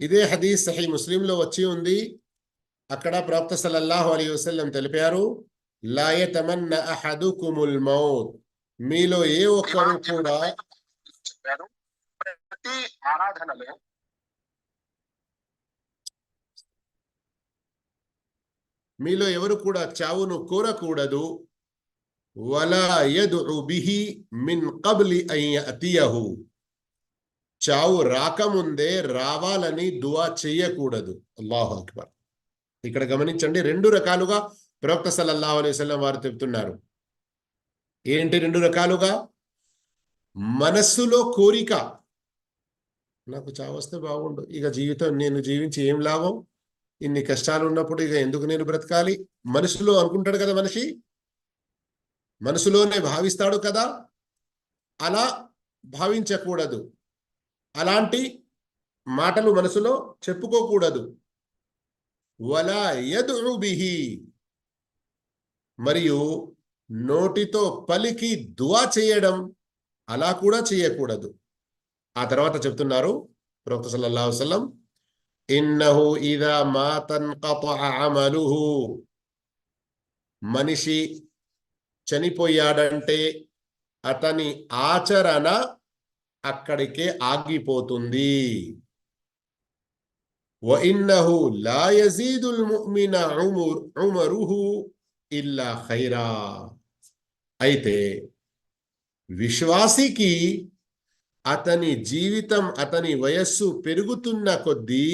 ఇదే హదీస్ సహీ ముస్లింలో వచ్చి ఉంది. అక్కడ ప్రవక్త సల్లల్లాహు అలీ వసల్లం తెలిపారు లాయతమన్న అహదుకుముల్ మౌత్. మీలో ఏ ఒక్కరు కూడా చెప్పారు. ప్రతి ఆరాధనలో మీలో ఎవరు కూడా చావును కోరకూడదు. వలా యదుఉ బిహి మిన్ కబ్లి అన్ యఅతియహు చావు రాకముందే రావాలని దువా చెయ్యకూడదు. అల్లాహు అక్బర్. ఇక్కడ గమనించండి రెండు రకాలుగా ప్రవక్త సల్లల్లాహు అలైహి వసల్లం వారు చెప్తున్నారు. ఏంటి రెండు రకాలుగా? మనస్సులో కోరిక. నాకు చావు వస్తే బాగుండు. ఇక జీవితం నేను జీవించి ఏం లాభం? ఇన్ని కష్టాలు ఉన్నప్పుడు ఇక ఎందుకు నేను బ్రతకాలి? మనసులో అనుకుంటాడు కదా మనిషి? మనసులోనే భావిస్తాడు కదా? అలా భావించకూడదు. అలాంటి మాటలు మనసులో చెప్పుకోకూడదు. వలా యదుబిహి మరియు నోటితో పలికి దువా చేయడం అలా కూడా చేయకూడదు. ఆ తర్వాత చెప్తున్నారు ప్రవక్త సల్లల్లాహు వసల్లం ఇన్నహు ఇదా మాతన్ అమలుహు. మనిషి చనిపోయాడంటే అతని ఆచరణ అక్కడికే ఆగిపోతుంది. ఇల్లా అయితే విశ్వాసికి అతని జీవితం అతని వయస్సు పెరుగుతున్న కొద్దీ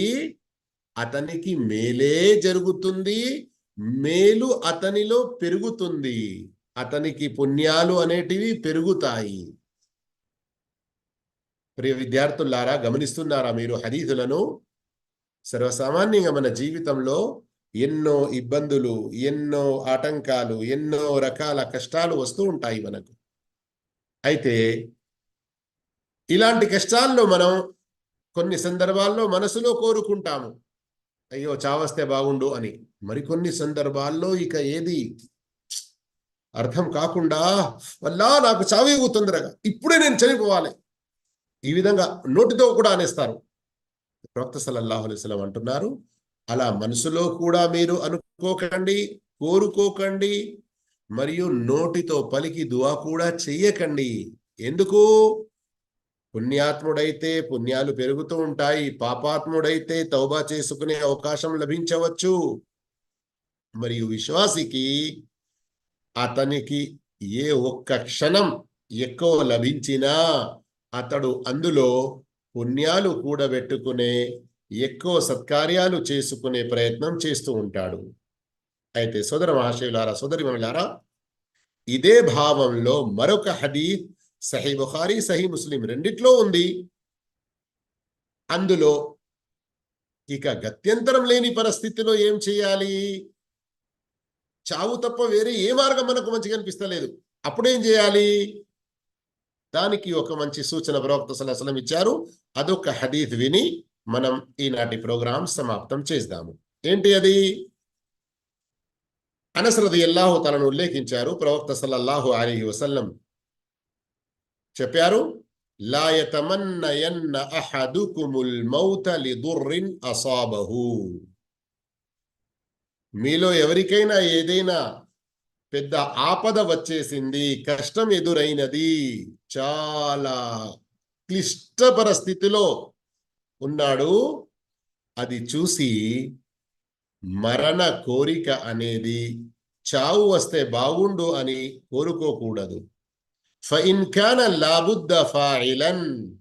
అతనికి మేలే జరుగుతుంది మేలు అతనిలో పెరుగుతుంది. అతనికి పుణ్యాలు అనేటివి పెరుగుతాయి. ప్రియ విద్యార్థులారా గమనిస్తున్నారా మీరు హదీదులను సర్వసామాన్యంగా మన జీవితంలో ఎన్నో ఇబ్బందులు ఎన్నో ఆటంకాలు ఎన్నో రకాల కష్టాలు వస్తూ ఉంటాయి మనకు. అయితే ఇలాంటి కష్టాల్లో మనం కొన్ని సందర్భాల్లో మనసులో కోరుకుంటాము. అయ్యో చావస్తే బాగుండు అని. మరికొన్ని సందర్భాల్లో ఇక ఏది? అర్థం కాకుండా వల్ల నాకు చావి తొందరగా. ఇప్పుడే నేను చనిపోవాలి. ఈ విధంగా నోటితో కూడా అనేస్తారు. ప్రవక్త సల్లల్లాహు అంటున్నారు అలా మనసులో కూడా మీరు అనుకోకండి కోరుకోకండి మరియు నోటితో పలికి దువా కూడా చెయ్యకండి. ఎందుకు? పుణ్యాత్ముడైతే పుణ్యాలు పెరుగుతూ ఉంటాయి పాపాత్ముడైతే తౌబా చేసుకునే అవకాశం లభించవచ్చు. మరియు విశ్వాసికి అతనికి ఏ ఒక్క క్షణం ఎక్కువ లభించినా అతడు అందులో పుణ్యాలు కూడబెట్టుకునే ఎక్కువ సత్కార్యాలు చేసుకునే ప్రయత్నం చేస్తూ ఉంటాడు. అయితే సోదర మహాశివులారా సోదరి మహిళారా ఇదే భావంలో మరొక హదీత్ సహీ బుఖారీ సహీ ముస్లిం రెండిట్లో ఉంది. అందులో ఇక గత్యంతరం లేని పరిస్థితిలో ఏం చేయాలి? చావు తప్ప వేరే ఏ మార్గం మనకు మంచిగా అనిపిస్తలేదు. అప్పుడేం చేయాలి? దానికి ఒక మంచి సూచన ప్రవక్త సలహం ఇచ్చారు. అదొక హదీత్ విని మనం ఈనాటి ప్రోగ్రాం సమాప్తం చేద్దాము. ఏంటి అది? అనసరది ఎల్లాహు తలను ఉల్లేఖించారు. ప్రవక్త సల్లల్లాహు అలీ వసల్లం చెప్పారు లా అహదుకుముల్ మౌత లిదుర్రిన్ అసాబహు. మీలో ఎవరికైనా ఏదైనా పెద్ద ఆపద వచ్చేసింది కష్టం ఎదురైనది. చాలా క్లిష్ట పరిస్థితిలో ఉన్నాడు. అది చూసి మరణ కోరిక అనేది చావు వస్తే బాగుండు అని కోరుకోకూడదు. ఫఇన్ కాన లాబుద్ద ఫాయిలన్.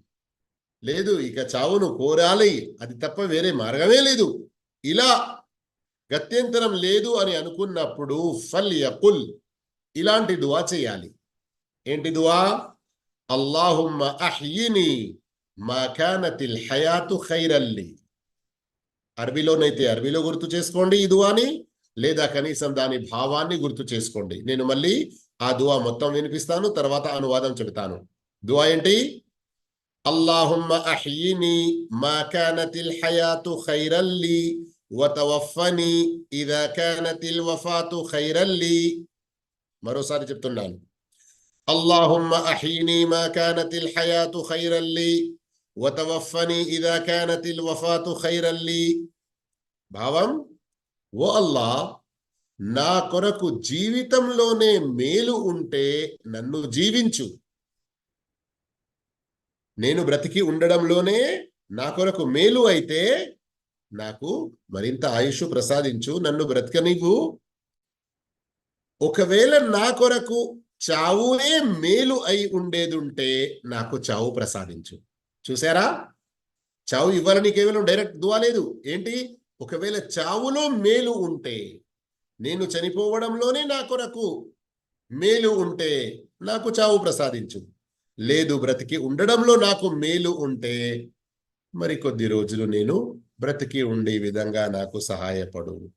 లేదు ఇక చావును కోరాలి. అది తప్ప వేరే మార్గమే లేదు. ఇలా గత్యంతరం లేదు అని అనుకున్నప్పుడు ఫల్ యకుల్ ఇలాంటి దువా చేయాలి. ఏంటి దువా? అల్లాహుమ్మ అహ్యిని మా కానతిల్ హయాతు ఖైరల్లి అరబీలోనైతే అరబీలో గుర్తు చేసుకోండి ఈ దువాని లేదా కనీసం దాని భావాన్ని గుర్తు చేసుకోండి. నేను మళ్ళీ ఆ దువా మొత్తం వినిపిస్తాను తర్వాత అనువాదం చెబుతాను. దువా ఏంటి? అల్లాహుమ్మ అహ్యిని మా కానతిల్ హయాతు ఖైరల్లి వతవఫని ఇదా కానతిల్ వఫాతు ఖైరల్లి మరోసారి చెప్తున్నాను. అల్లాహుమ్మ అహీని మా కానతిల్ హయాతు ఖైరల్లి వతవఫని ఇదా కానతిల్ వఫాతు ఖైరల్లీ భావం ఓ అల్లా నా కొరకు జీవితంలోనే మేలు ఉంటే నన్ను జీవించు. నేను బ్రతికి ఉండడంలోనే నా కొరకు మేలు అయితే నాకు మరింత ఆయుష్ ప్రసాదించు నన్ను బ్రతకనివ్వు. ఒకవేళ నా కొరకు చావునే మేలు అయి ఉండేదుంటే నాకు చావు ప్రసాదించు. చూసారా చావు ఇవ్వాలని కేవలం డైరెక్ట్ దువా లేదు. ఏంటి? ఒకవేళ చావులో మేలు ఉంటే నేను చనిపోవడంలోనే నా కొరకు మేలు ఉంటే నాకు చావు ప్రసాదించు. లేదు బ్రతికి ఉండడంలో నాకు మేలు ఉంటే మరి కొద్ది రోజులు నేను బ్రతికి ఉండే విధంగా నాకు సహాయపడు.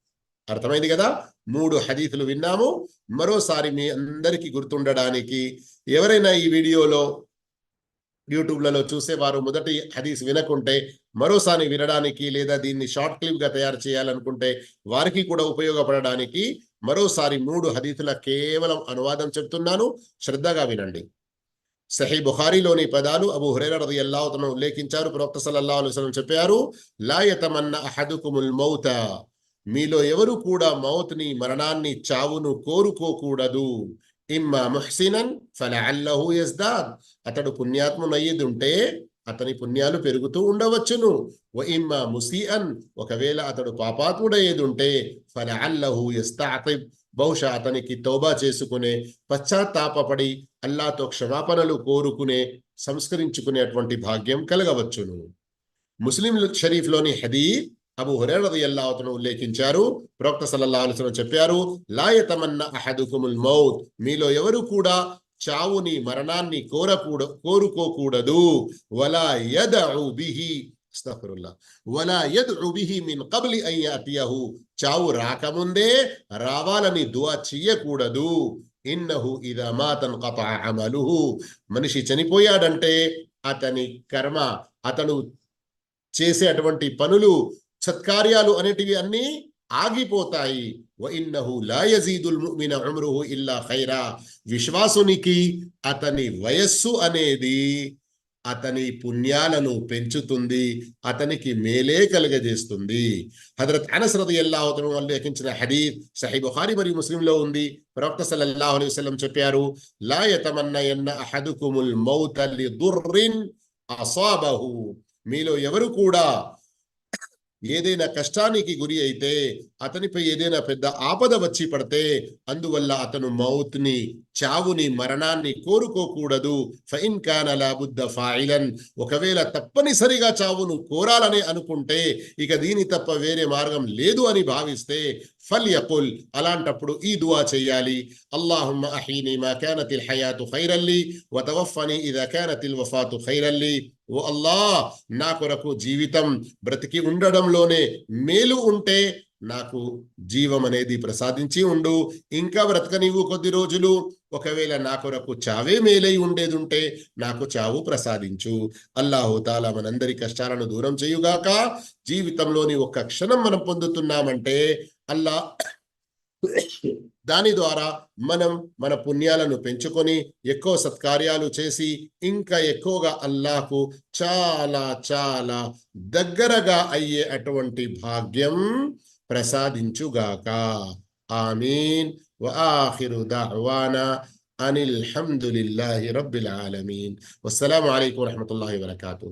అర్థమైంది కదా? మూడు హదీఫ్లు విన్నాము. మరోసారి మీ అందరికీ గుర్తుండడానికి ఎవరైనా ఈ వీడియోలో యూట్యూబ్లలో చూసేవారు మొదటి హదీస్ వినకుంటే మరోసారి వినడానికి లేదా దీన్ని షార్ట్ క్లిప్గా తయారు చేయాలనుకుంటే వారికి కూడా ఉపయోగపడడానికి మరోసారి మూడు హదీసుల కేవలం అనువాదం చెప్తున్నాను. శ్రద్ధగా వినండి. సహీ బుఖారీలోని పదాలు అబు హురైరా రదియల్లాహు తను ఉల్లేఖించారు. ప్రవక్త సల్లల్లాహు అలైహి చెప్పారు లాయతమన్న అహదుకుముల్ మౌత. మీలో ఎవరు కూడా మౌత్ని మరణాన్ని చావును కోరుకోకూడదు. ఇమ్మా ముహ్సినన్ ఫలఅల్లహు యజ్దాద్. అతడు పుణ్యాత్మునయ్యేదుంటే అతని పుణ్యాలు పెరుగుతూ ఉండవచ్చును. వ ముసీఅన్ ఒకవేళ అతడు పాపాత్ముడయ్యేదుంటే ఫలఅల్లహు యస్తాతిబ్. బహుశా అతనికి తౌబా చేసుకునే పశ్చాత్తాపపడి అల్లాతో క్షమాపణలు కోరుకునే సంస్కరించుకునేటువంటి భాగ్యం కలగవచ్చును. ముస్లిం షరీఫ్లోని హదీద్ అబు హురైరదియల్లాహును ఉల్లేఖించారు. ప్రవక్త సల్లల్లాహు అలైహి చెప్పారు లాయతమన్న అహదుకుముల్ మౌత్. మీలో ఎవరు కూడా చావుని మరణాన్ని కోరకూడ కోరుకోకూడదు. వలా యద్ బిహి వలా యద్ఉ బిహి మిన్ కబ్లి అన్ చావు రాకముందే రావాలని దువా చెయ్యకూడదు. ఇన్నహు ఇదా మాతన్ కతా అమలుహు. మనిషి చనిపోయాడంటే అతని కర్మ అతను చేసే అటువంటి పనులు సత్కార్యాలు అనేటివి అన్నీ ఆగిపోతాయి. వ ఇన్నహు లా యజీదుల్ ముమిన ఇల్లా ఖైరా. విశ్వాసునికి అతని వయస్సు అనేది అతని పుణ్యాలను పెంచుతుంది అతనికి మేలే కలుగజేస్తుంది. హజరత్ అనస్ రదియల్లాహు అతను ఉల్లేఖించిన హదీద్ సహీ బుహారి మరియు ముస్లింలో ఉంది. ప్రవక్త సల్లల్లాహు అలైహి వసల్లం చెప్పారు లా యతమన్నయన్న అహదుకుముల్ మౌత లిదుర్రిన్ అసాబహు. మీలో ఎవరు కూడా ఏదైనా కష్టానికి గురి అయితే అతనిపై ఏదైనా పెద్ద ఆపద వచ్చి పడితే అందువల్ల అతను మౌత్ని చావుని మరణాన్ని కోరుకోకూడదు. ఫైన్ కాన లాబుద్ద ఫాయిలన్. ఒకవేళ తప్పనిసరిగా చావును కోరాలని అనుకుంటే ఇక దీని తప్ప వేరే మార్గం లేదు అని భావిస్తే ఫల్యకుల్ అలాంటప్పుడు ఈ దువా చేయాలి అల్లాహుమ్మ అహీని మా కానతిల్ హయాతు ఖైరల్లి వతవఫని ఇదా కానతిల్ వఫాతు ఖైరల్లి. ఓ అల్లా నా కొరకు జీవితం బ్రతికి ఉండడంలోనే మేలు ఉంటే నాకు జీవం అనేది ప్రసాదించి ఉండు. ఇంకా బ్రతకనివ్వు కొద్ది రోజులు. ఒకవేళ నా కొరకు చావే మేలై ఉండేది ఉంటే నాకు చావు ప్రసాదించు. అల్లాహుతాల మనందరి కష్టాలను దూరం చేయుగాక జీవితంలోని ఒక్క క్షణం మనం పొందుతున్నామంటే అల్లా దాని ద్వారా మనం మన పుణ్యాలను పెంచుకొని ఎక్కువ సత్కార్యాలు చేసి ఇంకా ఎక్కువగా అల్లాకు చాలా చాలా దగ్గరగా అయ్యే అటువంటి భాగ్యం ప్రసాదించుగాక. ఆమీన్. వాఖిరు దావానా అనిల్ హిల్లాహి రబ్బిల్ ఆలమీన్. వసలాం అయికు వరహమూల వరకాతు